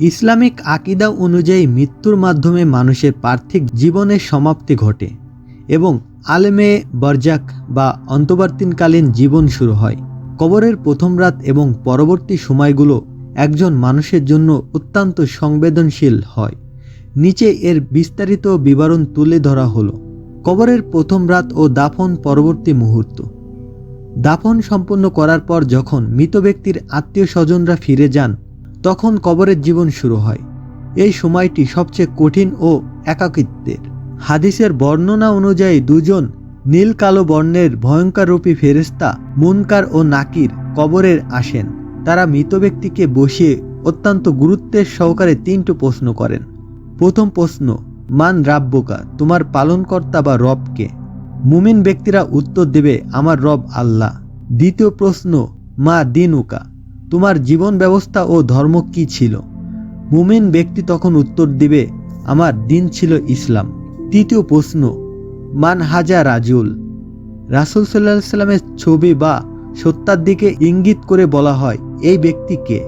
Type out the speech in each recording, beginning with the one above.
Islamic আকিদা অনুযায়ী মৃত্যুর মাধ্যমে মানুষের পার্থিব জীবনের সমাপ্তি ঘটে এবং আলেমে বরজাক বা অন্তর্বর্তীকালীন জীবন শুরু হয়। কবরের প্রথম রাত এবং পরবর্তী সময়গুলো একজন মানুষের জন্য অত্যন্ত সংবেদনশীল হয়। নিচে এর বিস্তারিত বিবরণ তুলে ধরা হলো। কবরের প্রথম রাত ও দাফন পরবর্তী মুহূর্ত। দাফন সম্পন্ন করার পর যখন মৃত ব্যক্তির আত্মীয় স্বজনরা ফিরে যান তখন কবরের জীবন শুরু হয়। এই সময়টি সবচেয়ে কঠিন ও একাকিত্বের। হাদিসের বর্ণনা অনুযায়ী দুজন নীল কালো বর্ণের ভয়ঙ্কররূপী ফেরেস্তা মুনকার ও নাকির কবরের আসেন। তারা মৃত ব্যক্তিকে বসিয়ে অত্যন্ত গুরুত্বের সহকারে তিনটি প্রশ্ন করেন। প্রথম প্রশ্ন, মান রাব্বুকা, তোমার পালনকর্তা বা রবকে? মুমিন ব্যক্তিরা উত্তর দেবে, আমার রব আল্লাহ। দ্বিতীয় প্রশ্ন, মা দিনুকা? তোমার জীবন ব্যবস্থা ও ধর্ম কি ছিল? মুমিন ব্যক্তি তখন উত্তর দিবে, আমার দিন ছিল ইসলাম। তৃতীয় প্রশ্ন, মান হাজা রাজুল? রাসুল সাল্লাহ সাল্লামের ছবি বা সত্যার দিকে ইঙ্গিত করে বলা হয়, এই ব্যক্তিকে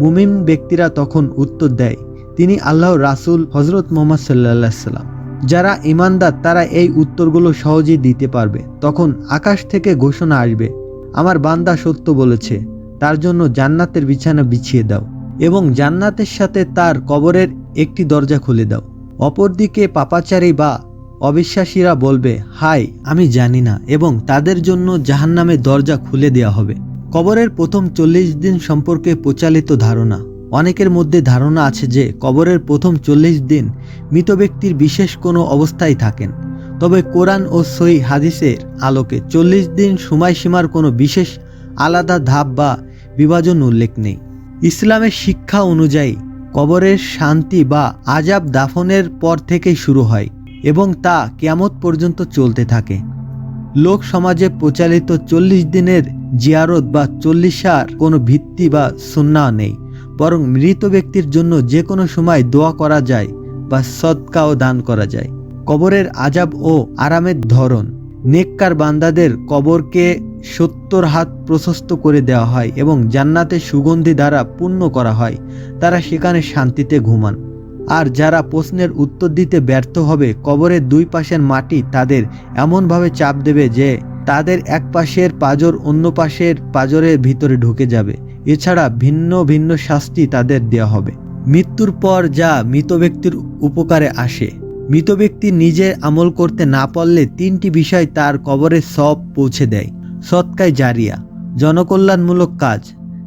মুমিন ব্যক্তিরা তখন উত্তর দেয়, তিনি আল্লাহ রাসুল হজরত মোহাম্মদ সাল্লাহ সাল্লাম। যারা ইমানদার তারা এই উত্তরগুলো সহজেই দিতে পারবে। তখন আকাশ থেকে ঘোষণা আসবে, আমার বান্দা সত্য বলেছে। তার জন্য জান্নাতের বিছানা বিছিয়ে দাও এবং জান্নাতের সাথে তার কবরের একটি দরজা খুলে দাও। অপরদিকে পাপাচারী বা অবিশ্বাসীরা বলবে হাই আমি জানি না। এবং তাদের জন্য জাহান্নামের দরজা খুলে দেওয়া হবে। কবরের প্রথম চল্লিশ দিন সম্পর্কে প্রচালিত ধারণা। অনেকের মধ্যে ধারণা আছে যে কবরের প্রথম চল্লিশ দিন মৃত ব্যক্তির বিশেষ কোনো অবস্থায় থাকেন। তবে কোরআন ও সই হাদিসের আলোকে চল্লিশ দিন সময়সীমার কোনো বিশেষ আলাদা ধাপ বা বিভাজন উল্লেখ নেই। ইসলামের শিক্ষা অনুযায়ী কবরের শান্তি বা আজাব দাফনের পর থেকেই শুরু হয় এবং তা কিয়ামত পর্যন্ত চলতে থাকে। লোক সমাজে প্রচালিত চল্লিশ দিনের জিয়ারত বা চল্লিশার কোনো ভিত্তি বা সুন্না নেই, বরং মৃত ব্যক্তির জন্য যে কোনো সময় দোয়া করা যায় বা সৎকাও দান করা যায়। কবরের আজাব ও আরামের ধরন। নেককার বান্দাদের কবরকে সত্তর হাত প্রশস্ত করে দেওয়া হয় এবং জান্নাতে সুগন্ধি দ্বারা পূর্ণ করা হয়, তারা সেখানে শান্তিতে ঘুমান। আর যারা প্রশ্নের উত্তর দিতে ব্যর্থ হবে কবরের দুই পাশের মাটি তাদের এমনভাবে চাপ দেবে যে তাদের এক পাশের পাজর অন্য পাশের পাজরের ভিতরে ঢুকে যাবে। এছাড়া ভিন্ন ভিন্ন শাস্তি তাদের দেওয়া হবে। মৃত্যুর পর যা মৃত ব্যক্তির উপকারে আসে। মৃত ব্যক্তি নিজে আমল করতে না পারলে তিনটি বিষয় তার কবরে সব পৌঁছে দেয়। সৎকায় জারিয়া, জনকল্যাণমূলক কাজ,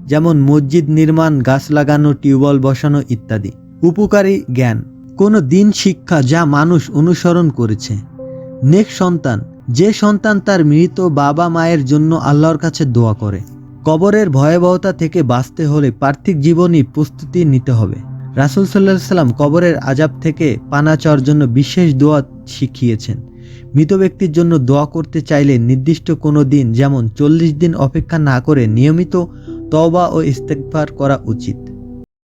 যেমন মসজিদ নির্মাণ, গাছ লাগানো, টিউবওয়েল বসানো ইত্যাদি। উপকারী জ্ঞান, কোনো দিন শিক্ষা যা মানুষ অনুসরণ করেছে। নেক সন্তান, যে সন্তান তার মৃত বাবা মায়ের জন্য আল্লাহর কাছে দোয়া করে। কবরের ভয়াবহতা থেকে বাঁচতে হলে পার্থিক জীবনই প্রস্তুতি নিতে হবে। রাসুল সাল্লাহ সাল্লাম কবরের আজাব থেকে পানা চাওয়ার জন্য বিশেষ দোয়া শিখিয়েছেন। মৃত ব্যক্তির জন্য দোয়া করতে চাইলে নির্দিষ্ট কোনো দিন, যেমন চল্লিশ দিন অপেক্ষা না করে নিয়মিত তওবা ও ইস্তেকবার করা উচিত।